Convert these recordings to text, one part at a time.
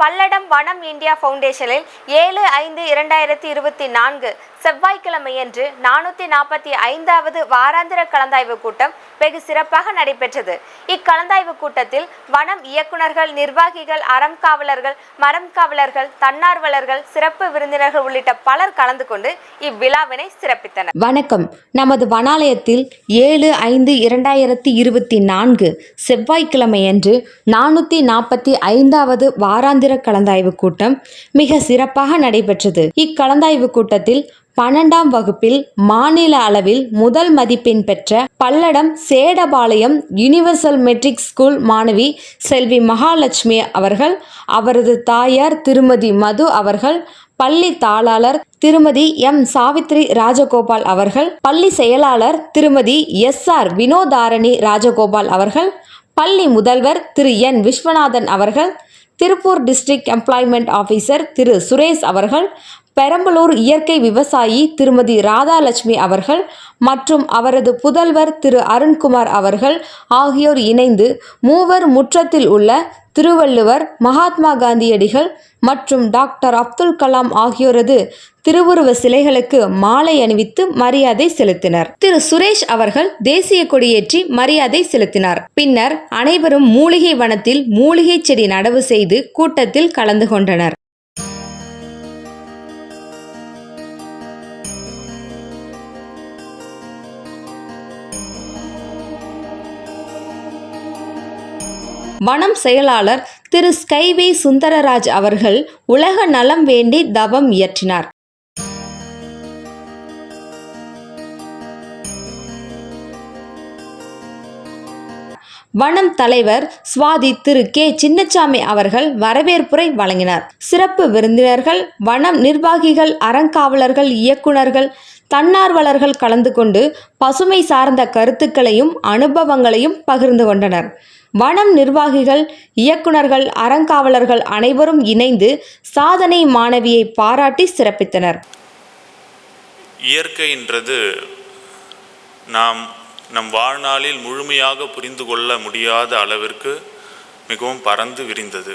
பல்லடம் வனம் இந்தியா ஃபவுண்டேஷனில் ஏழு ஐந்து இரண்டாயிரத்தி இருபத்தி நான்கு செவ்வாய்க்கிழமையன்று நானூற்றி நாற்பத்தி ஐந்தாவது வாராந்திர கலந்தாய்வு கூட்டம் வெகு சிறப்பாக நடைபெற்றது. இக்கலந்தாய்வு கூட்டத்தில் வனம் இயக்குனர்கள் நிர்வாகிகள் அறம் காவலர்கள் மரம் காவலர்கள் தன்னார்வலர்கள் சிறப்பு விருந்தினர்கள் உள்ளிட்ட பலர் கலந்து கொண்டு இவ்விழாவினை சிறப்பித்தனர். வணக்கம். நமது வனாலயத்தில் ஏழு ஐந்து இரண்டாயிரத்தி இருபத்தி நான்கு செவ்வாய்க்கிழமையன்று நானூற்றி நாற்பத்தி ஐந்தாவது வாராந்திர கலந்தாய்வு கூட்டம் மிக சிறப்பாக நடைபெற்றது. இக்கலந்தாய்வு கூட்டத்தில் பன்னெண்டாம் வகுப்பில் மாநில அளவில் முதல் மதிப்பெண் பெற்ற Palladam Sedapalayam universal matric school மாணவி செல்வி மகாலட்சுமி அவர்கள் அவரது தாயார் திருமதி மது அவர்கள் பள்ளி தாளாளர் திருமதி எம். சாவித்ரி ராஜகோபால் அவர்கள் பள்ளி செயலாளர் திருமதி எஸ். ஆர். வினோதாரணி ராஜகோபால் அவர்கள் பள்ளி முதல்வர் திரு. என். விஸ்வநாதன் அவர்கள் Tiruppur district employment officer Thiru Suresh அவர்கள் பெரம்பலூர் இயற்கை விவசாயி திருமதி ராதாலட்சுமி அவர்கள் மற்றும் அவரது புதல்வர் திரு அருண்குமார் அவர்கள் ஆகியோர் இணைந்து மூவர் முற்றத்தில் உள்ள திருவள்ளுவர் மகாத்மா காந்தியடிகள் மற்றும் டாக்டர் அப்துல் கலாம் ஆகியோரது திருவுருவ சிலைகளுக்கு மாலை அணிவித்து மரியாதை செலுத்தினர். திரு. சுரேஷ் அவர்கள் தேசிய கொடியேற்றி மரியாதை செலுத்தினார். பின்னர் அனைவரும் மூலிகை வனத்தில் மூலிகை செடி நடவு செய்து கூட்டத்தில் கலந்து கொண்டனர். வனம் செயலாளர் திரு. ஸ்கைவே சுந்தரராஜ் அவர்கள் உலக நலம் வேண்டி தவம் இயற்றினார். வனம் தலைவர் சுவாதி திரு. கே. சின்னச்சாமி அவர்கள் வரவேற்புரை வழங்கினார். சிறப்பு விருந்தினர்கள் வனம் நிர்வாகிகள் அறங்காவலர்கள் இயக்குனர்கள் தன்னார்வலர்கள் கலந்து கொண்டு பசுமை சார்ந்த கருத்துக்களையும் அனுபவங்களையும் பகிர்ந்து கொண்டனர். வனம் நிர்வாகிகள் இயக்குனர்கள் அறங்காவலர்கள் அனைவரும் இணைந்து சாதனை மாணவியை பாராட்டி சிறப்பித்தனர். இயற்கைன்றது நாம் நம் வாழ்நாளில் முழுமையாக புரிந்து கொள்ள முடியாத அளவிற்கு மிகவும் பறந்து விரிந்தது.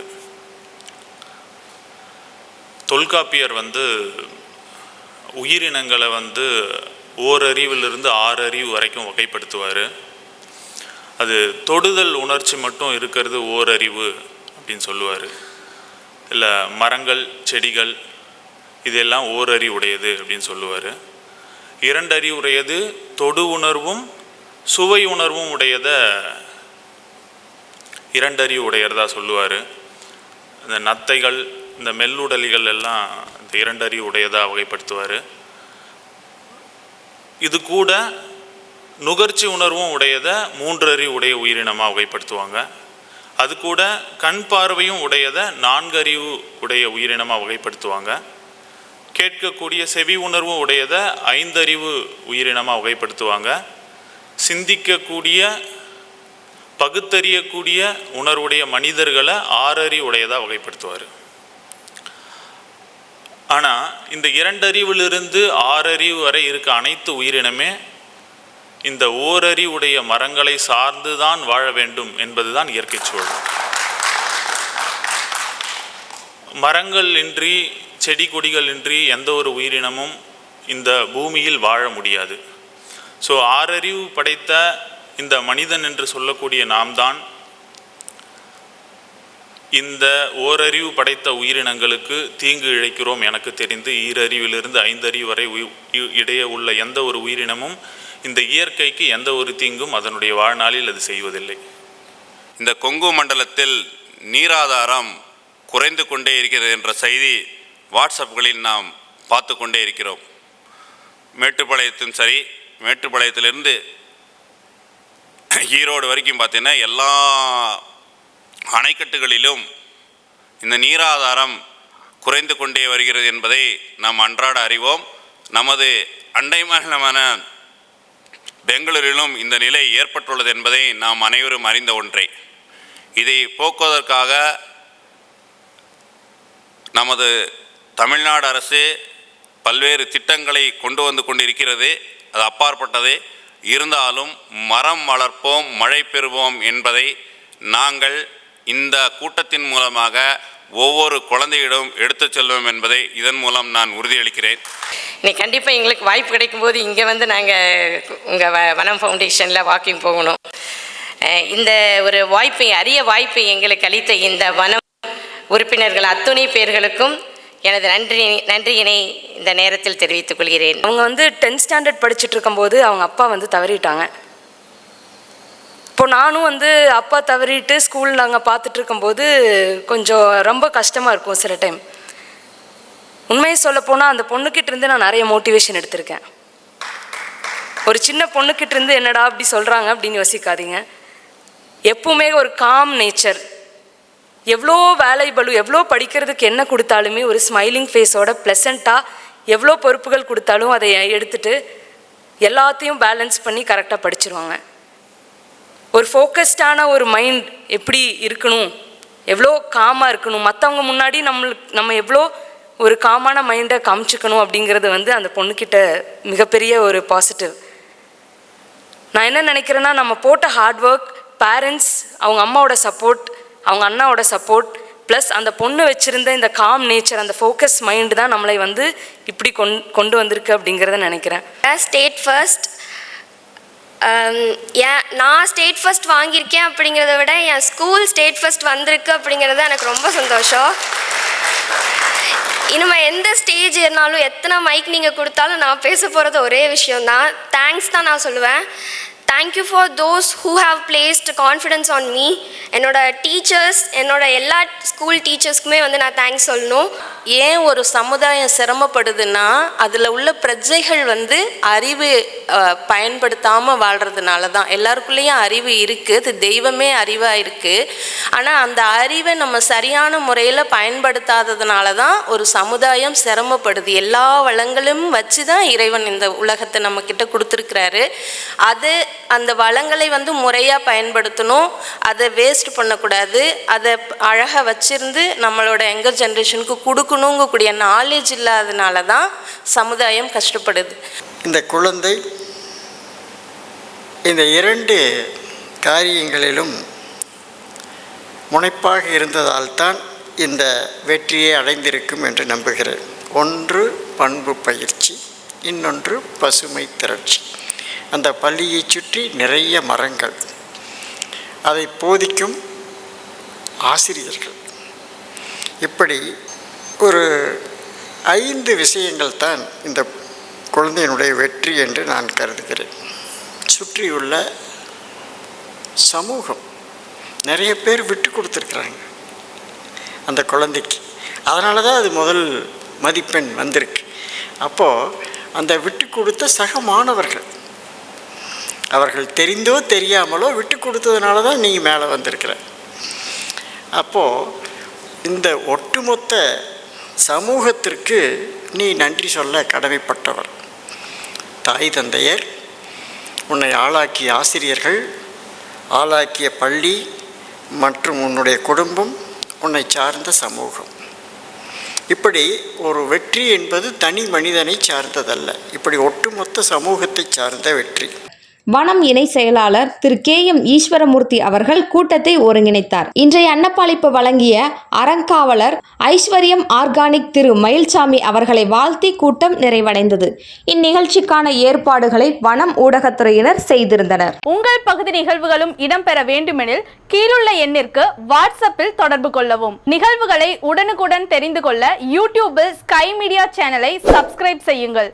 தொல்காப்பியர் வந்து உயிரினங்களை வந்து ஓரறிவிலிருந்து ஆறு அறிவு வரைக்கும் வகைப்படுத்துவார். அது தொடுதல் உணர்ச்சி மட்டும் இருக்கிறது ஓரறிவு அப்படின்னு சொல்லுவார். இல்லை மரங்கள் செடிகள் இதெல்லாம் ஓரறிவுடையது அப்படின்னு சொல்லுவார். இரண்டறிவுடையது தொடு உணர்வும் சுவை உணர்வும் உடையத இரண்டறிவு உடையதா சொல்லுவார். இந்த நத்தைகள் இந்த மெல்லுடலிகள் எல்லாம் இந்த இரண்டறிவு உடையதாக வகைப்படுத்துவார். இது கூட நுகர்ச்சி உணர்வும் உடையத மூன்றறிவு உடைய உயிரினமாக வகைப்படுத்துவாங்க. அது கூட கண் பார்வையும் உடையத நான்கறிவு உடைய உயிரினமாக வகைப்படுத்துவாங்க. கேட்கக்கூடிய செவி உணர்வும் உடையத ஐந்தறிவு உயிரினமாக வகைப்படுத்துவாங்க. சிந்திக்கக்கூடிய பகுத்தறியக்கூடிய உணர்வுடைய மனிதர்களை ஆறறி உடையதாக வகைப்படுத்துவார். ஆனால் இந்த இரண்டறிவிலிருந்து ஆறறிவு வரை இருக்க அனைத்து உயிரினமே இந்த ஓரறிவுடைய மரங்களை சார்ந்து தான் வாழ வேண்டும் என்பதுதான் இயற்கை சூழல். மரங்கள் இன்றி செடி கொடிகள் இன்றி எந்த ஒரு உயிரினமும் இந்த பூமியில் வாழ முடியாது. ஸோ ஆறறிவு படைத்த இந்த மனிதன் என்று சொல்லக்கூடிய நாம் தான் இந்த ஓரறிவு படைத்த உயிரினங்களுக்கு தீங்கு இழைக்கிறோம் எனக்கு தெரிந்து ஈரறிவிலிருந்து ஐந்தறிவு வரை உயி- இ- இடையே உள்ள எந்த ஒரு உயிரினமும் இந்த இயற்கைக்கு எந்த ஒரு தீங்கும் அதனுடைய வாழ்நாளில் அது செய்வதில்லை. இந்த கொங்கு மண்டலத்தில் நீராதாரம் குறைந்து கொண்டே இருக்கிறது என்ற செய்தி வாட்ஸ்அப்களில் நாம் பார்த்து கொண்டே இருக்கிறோம். மேட்டுப்பாளையத்தும் சரி மேட்டுப்பாளையத்திலிருந்து ஈரோடு வரைக்கும் பார்த்தீங்கன்னா எல்லா அணைக்கட்டுகளிலும் இந்த நீராதாரம் குறைந்து கொண்டே வருகிறது என்பதை நாம் அன்றாட அறிவோம். நமது அண்டை மாநிலமான பெங்களூரிலும் இந்த நிலை ஏற்பட்டுள்ளது என்பதை நாம் அனைவரும் அறிந்த ஒன்றே. இதை போக்குவதற்காக நமது தமிழ்நாடு அரசு பல்வேறு திட்டங்களை கொண்டு வந்து கொண்டிருக்கிறது. அது அப்பாற்பட்டது. இருந்தாலும் மரம் வளர்ப்போம் மழை பெறுவோம் என்பதை நாங்கள் இந்த கூட்டத்தின் மூலமாக ஒவ்வொரு குழந்தையிடம் எடுத்துச் செல்வோம் என்பதை இதன் மூலம் நான் உறுதியளிக்கிறேன். நீ கண்டிப்பாக எங்களுக்கு வாய்ப்பு கிடைக்கும்போது இங்கே வந்து நாங்கள் உங்கள் வ வனம் ஃபவுண்டேஷனில் வாக்கிங் போகணும். இந்த ஒரு வாய்ப்பை அரிய வாய்ப்பை எங்களுக்கு அளித்த இந்த வனம் உறுப்பினர்கள் அத்துணை பேர்களுக்கும் எனது நன்றி நன்றியினை இந்த நேரத்தில் தெரிவித்துக் கொள்கிறேன். அவங்க வந்து டென்த் ஸ்டாண்டர்ட் படிச்சுட்டு இருக்கும்போது அவங்க அப்பா வந்து தவறிட்டாங்க. இப்போ நானும் வந்து அப்பா தவறிட்டு ஸ்கூல் நாங்கள் பார்த்துட்டு இருக்கும்போது கொஞ்சம் ரொம்ப கஷ்டமாக இருக்கும் சில டைம் உண்மையை சொல்ல போனால் அந்த பொண்ணுக்கிட்ட இருந்து நான் நிறைய மோட்டிவேஷன் எடுத்திருக்கேன். ஒரு சின்ன பொண்ணுக்கிட்ட இருந்து என்னடா அப்படி சொல்கிறாங்க அப்படின்னு யோசிக்காதீங்க. எப்பவுமே ஒரு காம் நேச்சர் எவ்வளோ வேலை பலு எவ்வளோ படிக்கிறதுக்கு என்ன கொடுத்தாலுமே ஒரு ஸ்மைலிங் ஃபேஸோட ப்ளசண்ட்டாக எவ்வளோ பொறுப்புகள் கொடுத்தாலும் அதை எடுத்துட்டு எல்லாத்தையும் பேலன்ஸ் பண்ணி கரெக்டாக படிச்சிருவாங்க. ஒரு ஃபோக்கஸ்டான ஒரு மைண்ட் எப்படி இருக்கணும்? எவ்வளோ காமாக இருக்கணும்? மற்றவங்க முன்னாடி நம்மளுக்கு நம்ம எவ்வளோ ஒரு காமான மைண்டை காமிச்சிக்கணும் அப்படிங்கிறது வந்து அந்த பொண்ணுக்கிட்ட மிகப்பெரிய ஒரு பாசிட்டிவ் நான் என்ன நினைக்கிறேன்னா நம்ம போட்ட ஹார்ட் ஒர்க் பேரண்ட்ஸ் அவங்க அம்மாவோட சப்போர்ட் அவங்க அண்ணாவோட சப்போர்ட் ப்ளஸ் அந்த பொண்ணு வச்சுருந்த இந்த காம் நேச்சர் அந்த ஃபோக்கஸ் மைண்டு தான் நம்மளை வந்து இப்படி கொண் கொண்டு வந்திருக்கு அப்படிங்கிறத நினைக்கிறேன். ஸ்டேட் ஃபர்ஸ்ட் Um, ஏன் நான் ஸ்டேட் ஃபஸ்ட் வாங்கியிருக்கேன் அப்படிங்கிறத விட என் ஸ்கூல் ஸ்டேட் ஃபர்ஸ்ட் வந்திருக்கு அப்படிங்கிறது எனக்கு ரொம்ப சந்தோஷம். இனிமேல் எந்த ஸ்டேஜ் இருந்தாலும் எத்தனை மைக் நீங்கள் கொடுத்தாலும் நான் பேச போகிறது ஒரே விஷயம்தான். தேங்க்ஸ் தான் நான் சொல்லுவேன். Thank you for those who have placed confidence on me என்னோட டீச்சர்ஸ் என்னோட எல்லா ஸ்கூல் டீச்சர்ஸ்க்குமே வந்து நான் தேங்க்ஸ் சொல்லணும். ஏன் ஒரு சமுதாயம் சிரமப்படுதுன்னா அதில் உள்ள பிரஜைகள் வந்து அறிவு பயன்படுத்தாமல் வாழ்கிறதுனால தான் எல்லாருக்குள்ளேயும் அறிவு இருக்குது தெய்வமே அறிவாக இருக்குது ஆனால் அந்த அறிவை நம்ம சரியான முறையில் பயன்படுத்தாததுனால தான் ஒரு சமுதாயம் சிரமப்படுது. எல்லா வளங்களும் வச்சு தான் இறைவன் இந்த உலகத்தை நம்மக்கிட்ட கொடுத்துருக்கிறாரு. அது அந்த வளங்களை வந்து முறையாக பயன்படுத்தணும். அதை வேஸ்ட் பண்ணக்கூடாது. அதை அழகாக வச்சிருந்து நம்மளோட எங்கர் ஜென்ரேஷனுக்கு கொடுக்கணுங்கக்கூடிய நாலேஜ் இல்லாதனால தான் சமுதாயம் கஷ்டப்படுது. இந்த குழந்தை இந்த இரண்டு காரியங்களிலும் முனைப்பாக இருந்ததால் தான் இந்த வெற்றியை அடைந்திருக்கும் என்று நம்புகிறேன். ஒன்று பண்பு பயிற்சி இன்னொன்று பசுமை திரட்சி. அந்த பள்ளியை சுற்றி நிறைய மரங்கள். அதை போதிக்கும் ஆசிரியர்கள். இப்படி ஒரு ஐந்து விஷயங்கள் தான் இந்த குழந்தையினுடைய வெற்றி என்று நான் கருதுகிறேன். சுற்றியுள்ள சமூகம் நிறைய பேர் விட்டு கொடுத்துருக்குறாங்க அந்த குழந்தைக்கு. அதனால தான் அது முதல் மதிப்பெண் வந்திருக்கு. அப்போது அந்த விட்டு கொடுத்த சக மாணவர்கள் அவர்கள் தெரிந்தோ தெரியாமலோ விட்டு கொடுத்ததுனால தான் நீங்கள் மேலே வந்திருக்கிற. அப்போது இந்த ஒட்டுமொத்த சமூகத்திற்கு நீ நன்றி சொல்ல கடமைப்பட்டவர். தாய் தந்தையர் உன்னை ஆளாக்கிய ஆசிரியர்கள் ஆளாக்கிய பள்ளி மற்றும் உன்னுடைய குடும்பம் உன்னை சார்ந்த சமூகம். இப்படி ஒரு வெற்றி என்பது தனி மனிதனை சார்ந்ததல்ல. இப்படி ஒட்டுமொத்த சமூகத்தை சார்ந்த வெற்றி. வனம் இணை செயலாளர் திரு கே எம் ஈஸ்வரமூர்த்தி அவர்கள் கூட்டத்தை ஒருங்கிணைத்தார். இன்றைய அன்னப்பாளிப்பு வழங்கிய அறங்காவலர் ஐஸ்வர்யம் ஆர்கானிக் திரு மயில்சாமி அவர்களை வாழ்த்தி கூட்டம் நிறைவடைந்தது. இந்நிகழ்ச்சிக்கான ஏற்பாடுகளை வனம் ஊடகத்துறையினர் செய்திருந்தனர். உங்கள் பகுதி நிகழ்வுகளும் இடம்பெற வேண்டுமெனில் கீழுள்ள எண்ணிற்கு வாட்ஸ்அப்பில் தொடர்பு கொள்ளவும். நிகழ்வுகளை உடனுக்குடன் தெரிந்து கொள்ள யூடியூபில் ஸ்கை மீடியா சேனலை சப்ஸ்கிரைப் செய்யுங்கள்.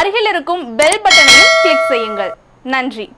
அருகில் இருக்கும் பெல் பட்டனையும் கிளிக் செய்யுங்கள். நன்றி.